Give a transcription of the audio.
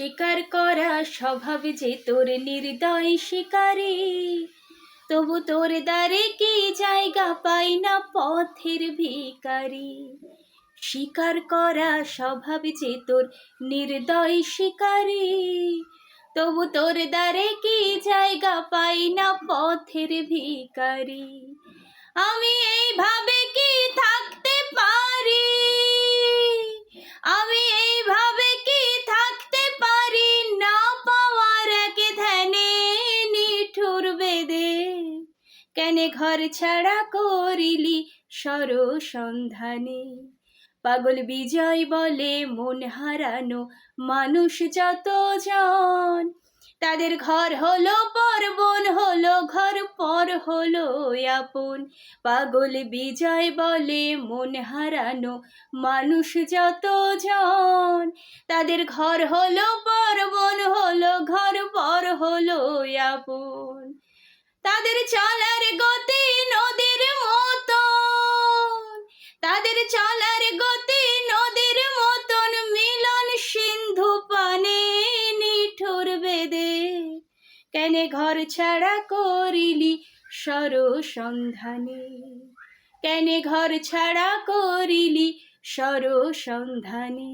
স্বীকার করা স্বভাব যে তোর নির্দয় শিকারী, তবু তোর দ্বারে কি জায়গা পাই না পথের ভিকারি স্বীকার করা স্বভাব যে তোর নির্দয় শিকারী, তবু তোর দ্বারে কি জায়গা পাই না পথের ভিকারি আমি এইভাবে কেন ঘর ছাড়া করিলি সর সন্ধানে পাগল বিজয় বলে মন হারানো মানুষ যত জন তাদের ঘর হলো পরবন, হলো ঘর পর, হলো আপন। পাগল বিজয় বলে মন হারানো মানুষ যত জন তাদের ঘর হলো পরবন, হলো ঘর পর, হলো আপন। তাদের চলার গতি নদীর মতন। তাদের চলার গতি নদীর মতন, মিলন সিন্ধু পানে নিঠুর বেদে। কেন ঘর ছাড়া করিলি সর সন্ধানে কেন ঘর ছাড়া করিলি সর সন্ধানে